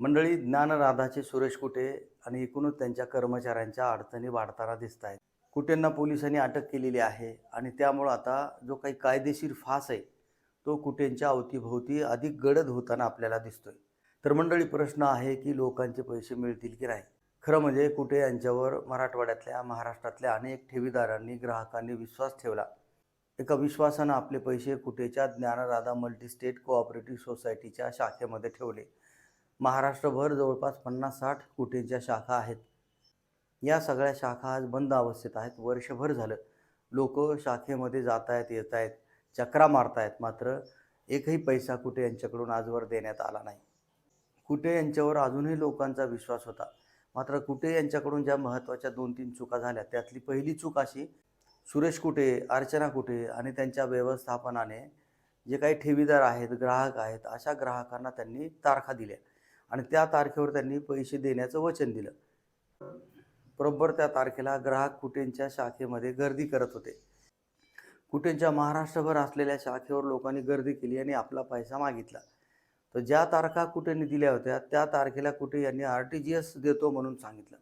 मंडळी ज्ञानराधाचे सुरेश कुटे आणि एकूणच त्यांच्या कर्मचाऱ्यांच्या अडचणी वाढताना दिसत आहेत कुटेंना पोलिसांनी अटक केलेली आहे आणि त्यामुळं आता जो काही कायदेशीर फास आहे तो कुटेंच्या अवतीभोवती अधिक गडद होताना आपल्याला दिसतोय. तर मंडळी प्रश्न आहे की लोकांचे पैसे मिळतील की नाही? खरं म्हणजे कुटे यांच्यावर मराठवाड्यातल्या महाराष्ट्रातल्या अनेक ठेवीदारांनी ग्राहकांनी विश्वास ठेवला. एका विश्वासानं आपले पैसे कुटेच्या ज्ञानराधा मल्टीस्टेट कोऑपरेटिव्ह सोसायटीच्या शाखेमध्ये ठेवले. महाराष्ट्रभर जवळपास पन्नास साठ कोटींच्या शाखा आहेत. या सगळ्या शाखा आज बंद अवस्थेत आहेत. वर्षभर झालं. लोक शाखेमध्ये जात आहेत येत आहेत चक्रा मारतायत. मात्र एकही पैसा कुठे यांच्याकडून आजवर देण्यात आला नाही. कुठे यांच्यावर अजूनही लोकांचा विश्वास होता? मात्र कुठे यांच्याकडून ज्या महत्त्वाच्या दोन तीन चुका झाल्या त्यातली पहिली चूक अशी सुरेश कुटे अर्चना कुटे आणि त्यांच्या व्यवस्थापनाने जे काही ठेवीदार आहेत ग्राहक आहेत अशा ग्राहकांना त्यांनी तारखा दिल्या. आणि त्या तारखेवर त्यांनी पैसे देण्याचं वचन दिलं. बरोबर त्या तारखेला ग्राहक कुटेंच्या शाखेमध्ये गर्दी करत होते. कुटेंच्या महाराष्ट्रभर असलेल्या शाखेवर लोकांनी गर्दी केली आणि आपला पैसा मागितला. तर ज्या तारखा कुटेंनी दिल्या होत्या त्या तारखेला कुठे यांनी आर टी जी एस देतो म्हणून सांगितलं.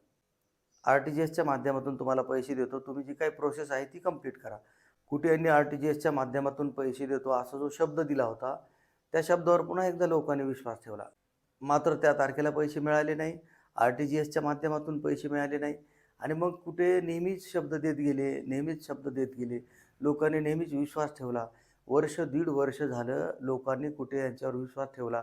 आर टी जी एसच्या माध्यमातून तुम्हाला पैसे देतो तुम्ही जी काही प्रोसेस आहे ती कंप्लीट करा. कुठे यांनी आर टी जी एसच्या माध्यमातून पैसे देतो असा जो शब्द दिला होता त्या शब्दावर पुन्हा एकदा लोकांनी विश्वास ठेवला. मात्र त्या तारखेला पैसे मिळाले नाही. आर टी जी एसच्या माध्यमातून पैसे मिळाले नाही. आणि मग कुठे नेहमीच शब्द देत गेले नेहमीच शब्द देत गेले. लोकांनी नेहमीच विश्वास ठेवला. वर्ष दीड वर्ष झालं लोकांनी कुठे यांच्यावर विश्वास ठेवला?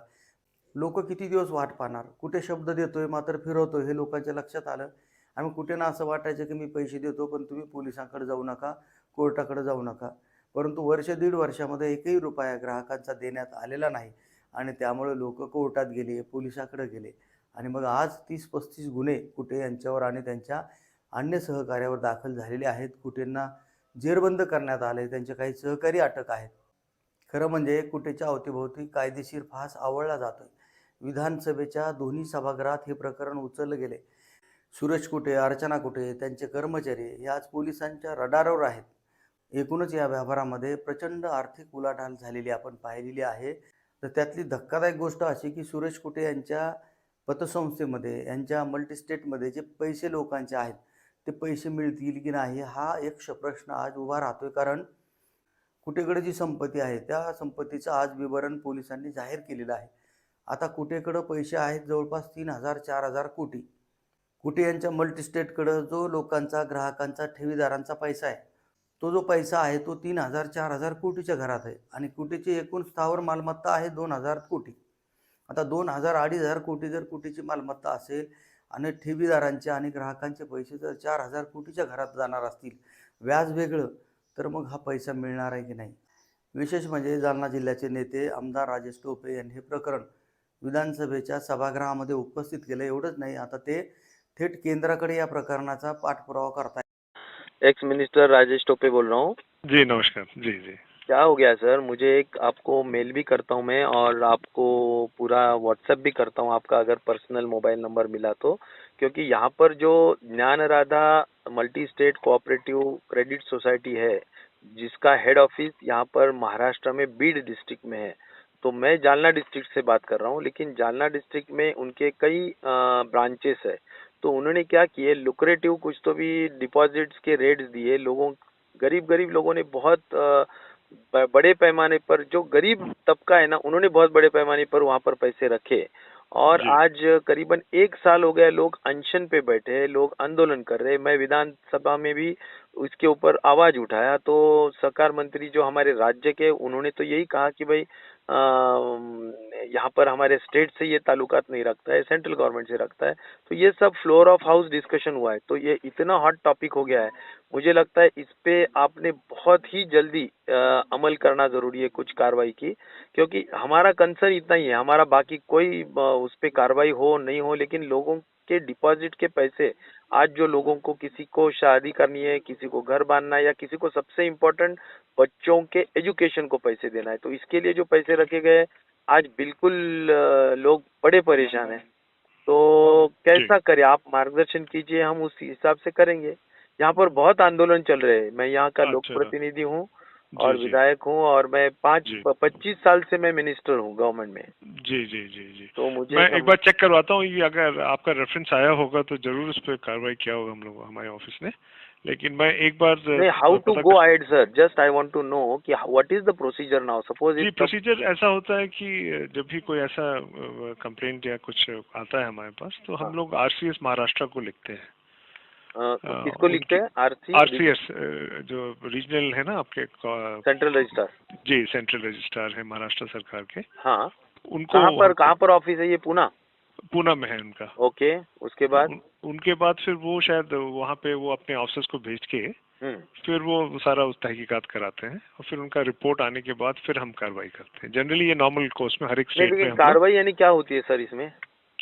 लोक किती दिवस वाट पाहणार? कुठे शब्द देतोय मात्र फिरवतो हे लोकांच्या लक्षात आलं. आणि कुठे ना असं वाटायचं की मी पैसे देतो पण तुम्ही पोलिसांकडे जाऊ नका कोर्टाकडे जाऊ नका. परंतु वर्ष दीड वर्षामध्ये एकही रुपया ग्राहकांचा देण्यात आलेला नाही. आणि त्यामुळे लोक कोर्टात गेले पोलिसाकडे गेले. आणि मग आज तीस पस्तीस गुन्हे कुठे यांच्यावर आणि त्यांच्या अन्य सहकार्यावर दाखल झालेले आहेत. कुठेंना जेरबंद करण्यात आले त्यांचे काही सहकारी अटक आहेत. खरं म्हणजे कुटेच्या अवतीभोवती कायदेशीर फास आवळला जातो विधानसभेच्या दोन्ही सभागृहात हे प्रकरण उचललं गेले. सुरेश कुटे अर्चना कुटे त्यांचे कर्मचारी हे आज पोलिसांच्या रडारवर आहेत. एकूणच या व्यवहारामध्ये प्रचंड आर्थिक उलाढाल झालेली आपण पाहिलेली आहे. तर त्यातली धक्कादायक गोष्ट अशी की सुरेश कुटे यांच्या पतसंस्थेमध्ये यांच्या मल्टीस्टेटमध्ये जे पैसे लोकांचे आहेत ते पैसे मिळतील की नाही हा एक प्रश्न आज उभा राहतोय. कारण कुठेकडे जी संपत्ती आहे त्या संपत्तीचं आज विवरण पोलिसांनी जाहीर केलेलं आहे. आता कुठेकडं पैसे आहेत जवळपास तीन हजार चार हजार कोटी. कुठे यांच्या मल्टीस्टेटकडं जो लोकांचा ग्राहकांचा ठेवीदारांचा पैसा आहे तो जो पैसा आहे तो तीन हजार चार हजार कोटीच्या घरात आहे. आणि कुटीची एकूण स्थावर मालमत्ता आहे दोन हजार कोटी. आता दोन हजार अडीच हजार कोटी जर कुटीची मालमत्ता असेल आणि ठेवीदारांचे आणि ग्राहकांचे पैसे जर चार हजार कोटीच्या घरात जाणार असतील व्याज वेगळं तर मग हा पैसा मिळणार आहे की नाही? विशेष म्हणजे जालना जिल्ह्याचे नेते आमदार राजेश टोपे यांनी हे प्रकरण विधानसभेच्या सभागृहामध्ये उपस्थित केलं. एवढंच नाही आता ते थेट केंद्राकडे या प्रकरणाचा पाठपुरावा करताय एक्स मिनिस्टर राजेश टोपे बोल रहा हूँ। जी नमस्कार। जी जी। क्या हो गया सर मुझे एक आपको मेल भी करता हूँ मैं और आपको पूरा व्हाट्सएप भी करता हूँ आपका अगर पर्सनल मोबाइल नंबर मिला तो। क्योंकि यहाँ पर जो Gyan Radha multi state cooperative credit society है जिसका हेड ऑफ़िस यहाँ पर महाराष्ट्र में बीड डिस्ट्रिक्ट में है। तो मैं जालना डिस्ट्रिक्ट से बात कर रहा हूँ लेकिन जालना डिस्ट्रिक्ट में उनके कई ब्रांचेस है। तो उन्होंने क्या किए? लुक्रेटिव कुछ तो भी डिपॉजिट्स के रेट्स दिए। लोगों गरीब गरीब लोगों ने बहुत बड़े पैमाने पर जो गरीब तबका है ना उन्होंने बहुत बड़े पैमाने पर वहाँ पर पैसे रखे। और आज करीबन एक साल हो गया लोग अनशन पे बैठे हैं लोग आंदोलन कर रहे हैं। मैं विधानसभा में भी उसके ऊपर आवाज़ उठाया तो सरकार मंत्री जो हमारे राज्य के उन्होंने तो यही कहा कि भाई यहाँ पर हमारे स्टेट से ये ताल्लुकात नहीं रखता है सेंट्रल गवर्नमेंट से रखता है। तो ये सब फ्लोर ऑफ़ हाउस डिस्कशन हुआ है। तो ये इतना हॉट टॉपिक हो गया है। मुझे लगता है इस पे आपने बहुत ही जल्दी अ, अमल करना ज़रूरी है कुछ कार्रवाई की। क्योंकि हमारा कंसर्न इतना ही है। हमारा बाकी कोई उस पे कार्रवाई हो नहीं हो लेकिन लोगों के डिपॉजिट के पैसे आज जो लोगों को किसी को शादी करनी है किसी को घर बांधना है या किसी को सबसे इम्पोर्टेंट बच्चों के एजुकेशन को पैसे देना है तो इसके लिए जो पैसे रखे गए आज बिल्कुल लोग बड़े परेशान हैं। तो कैसा करें? आप मार्गदर्शन कीजिए हम उस हिसाब से करेंगे। यहाँ पर बहुत आंदोलन चल रहे हैं। मैं यहाँ का अच्छा। लोक प्रतिनिधि हूँ। और। विधायक हूँ और मैं पाँच पच्चीस साल से मैं मिनिस्टर हूँ गवर्नमेंट में। जी जी जी जी। तो मुझे मैं एक बार चेक करवाता हूँ ये अगर आपका रेफरेंस आया होगा तो ज़रूर उस पर कार्रवाई किया होगा हम लोग हमारे ऑफ़िस ने। लेकिन मैं एक बार how to go ahead sir just I want to know कि what is the procedure now suppose ji procedure ऐसा होता है कि जब भी कोई ऐसा कंप्लेंट या कुछ आता है हमारे पास तो हाँ। हम लोग आरसीएस महाराष्ट्र को लिखते हैं। किसको लिखते हैं? आरसी आरसीएस जो रीजनल है ना आपके सेंट्रल रजिस्टर जी सेंट्रल रजिस्ट्रार है महाराष्ट्र सरकार के। हाँ। उनको कहाँ पर कहाँ पर ऑफ़िस है ये? पुणे पूना में है उनका। ओके उसके बाद? उन, उनके बाद फिर वो शायद वहाँ पे वो अपने ऑफिसर्स को भेज के हम्म। फिर वो सारा उस तहकीकात कराते हैं और फिर उनका रिपोर्ट आने के बाद फिर हम कार्रवाई करते हैं। जनरली ये नॉर्मल कोर्स में हर एक स्टेट में कार्रवाई यानी क्या होती है सर इसमें?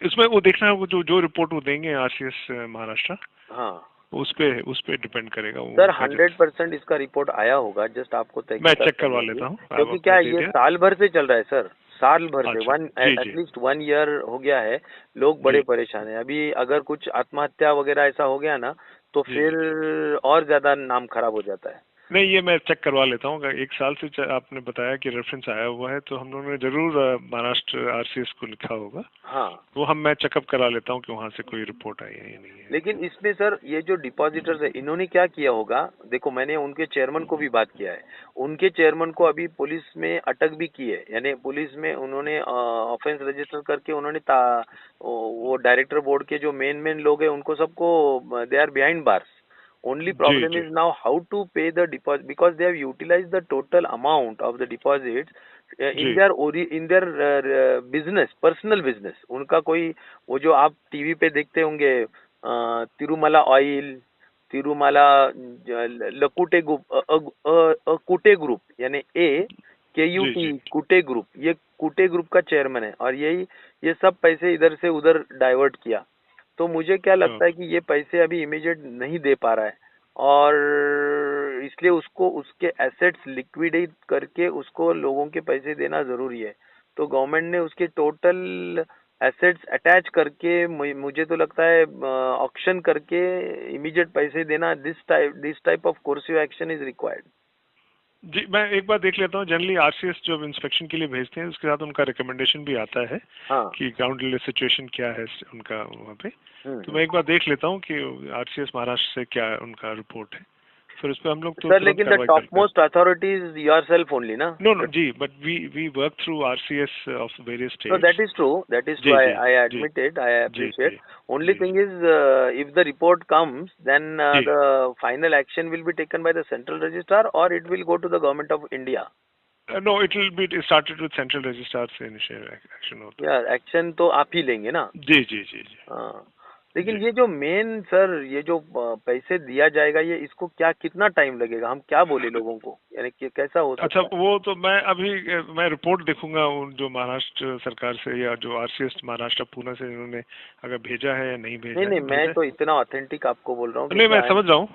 इसमें वो देखना है वो जो जो रिपोर्ट वो देंगे आरसीएस महाराष्ट्र हाँ। उस पे उस पे डिपेंड करेगा वो सर हंड्रेड परसेंट इसका रिपोर्ट आया होगा जस्ट आपको मैं चेक करवा लेता हूँ क्योंकि क्या ये साल भर से चल रहा है सर साल भर से वन। एटलीस्ट वन ईयर हो गया है लोग बड़े परेशान है। अभी अगर कुछ आत्महत्या वगैरह ऐसा हो गया ना तो फिर और ज़्यादा नाम खराब हो जाता है। नहीं ये मैं चेक करवा लेता हूँ। एक साल से आपने बताया कि रेफरेंस आया हुआ है तो हम लोगों ने ज़रूर महाराष्ट्र आरसीएस को लिखा होगा। हाँ। वो हम मैं चेकअप करा लेता हूँ कि वहाँ से कोई रिपोर्ट आई है या नहीं है। लेकिन इसमें सर ये जो डिपॉजिटर्स है इन्होंने क्या किया होगा? देखो मैंने उनके चेयरमैन को भी बात किया है। उनके चेयरमैन को अभी पुलिस में अटक भी की है। यानी पुलिस में उन्होंने ऑफेंस रजिस्टर करके उन्होंने वो डायरेक्टर बोर्ड के जो मेन मेन लोग हैं उनको सबको they are behind bars only problem जी। is now how to pay the deposit because they have utilized the total amount of the deposits uh, in their ori- in their uh, uh, business personal business उनका कोई वो जो आप TV पे देखते होंगे अ, Tirumala oil Tirumala ज- लकुटे अ- अ- अ- अ- कुटे ग्रुप यानी ए के यू जी, टी जी। कुटे ग्रुप ये कुटे ग्रुप का चेयरमैन है और यही ये सब पैसे इधर से उधर डाइवर्ट किया तो मुझे क्या लगता है कि ये पैसे अभी इमीडिएट नहीं दे पा रहा है। और इसलिए उसको उसके एसेट्स लिक्विडेट करके उसको लोगों के पैसे देना ज़रूरी है। तो गवर्नमेंट ने उसके टोटल एसेट्स अटैच करके मुझे तो लगता है ऑक्शन करके इमीडिएट पैसे देना this type this type of coercive action is required जी मैं एक बार देख लेता हूँ। जनरली आरसीएस जो इंस्पेक्शन के लिए भेजते हैं उसके साथ उनका रिकमेंडेशन भी आता है हाँ। कि ग्राउंड लेवल सिचुएशन क्या है उनका वहाँ पे। हम्म। तो मैं एक बार देख लेता हूँ कि आरसीएस महाराष्ट्र से क्या उनका रिपोर्ट है। फिर उस हम लोग तो सर लेकिन the top most authority is yourself only ना no no ji but we we work through RCS of various states so that is true that is why I admitted I appreciate only thing is if the report comes then the final action will be taken by the central registrar और it will go to the government of India no it will be started with central registrar से initial action होता है यार तो आप ही लेंगे ना जी जी जी जी. लेकिन ये जो मेन सर ये जो पैसे दिया जाएगा ये इसको क्या कितना टाइम लगेगा? हम क्या बोले लोगों को? यानी कि कैसा हो अच्छा है? वो तो मैं अभी मैं रिपोर्ट देखूँगा उन जो महाराष्ट्र सरकार से या जो आरसीएस महाराष्ट्र पुणे से इन्होंने अगर भेजा है या नहीं भेजा नहीं नहीं मैं तो इतना ऑथेंटिक आपको बोल रहा हूँ नहीं मैं समझ रहा हूँ।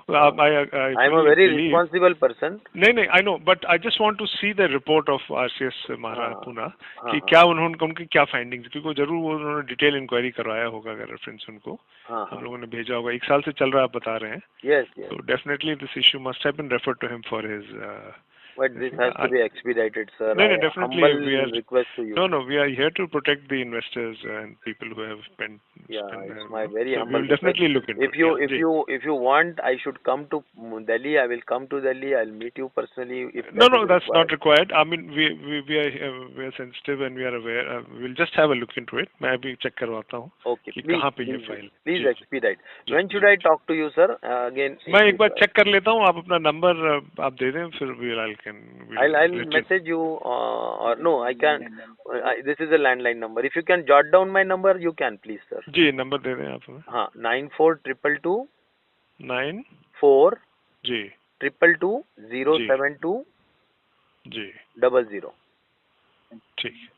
I am a very responsible person नहीं नहीं I know but I just want to see the report of RCS Maharashtra Pune कि। क्या उन्होंने उनकी क्या फाइंडिंग्स क्योंकि ज़रूर उन्होंने डिटेल इंक्वायरी करवाया होगा अगर रेफरेंस उनको। हाँ हम हाँ लोगों ने भेजा होगा एक साल से चल रहा है आप बता रहे हैं yes definitely this issue must have been referred to him for his. Uh, But this has to be expedited, sir. No, no, I definitely humble we are- request to you. no, no, we are here to protect the investors and people who have spent. Yeah, spent it's their- my very so humble We'll definitely look into if it. you yeah, if ji. you if you want, I should come to mm, Delhi. I will come to Delhi. I'll meet you personally. If No, that no, is that's not required. required. I mean, we we we are uh, we are sensitive and we are aware. Uh, we'll just have a look into it. मैं अभी check करवाता हूँ Okay, कि please, कहाँ पे ये please, file. please ji, ji. expedite. Ji, When ji, should I talk to you, sir? Uh, again. मैं एक बार चेक कर लेता हूँ आप अपना नंबर आप दे दें फिर we'll I'll can we'll I'll I'll let you- message you uh, or no, I can. Uh, I, this is a landline number. If you can jot down my number, you can please, sir. जी number दे दें आप हमें हाँ nine four triple two nine four जी triple two zero जी. seven two जी double zero. ठीक है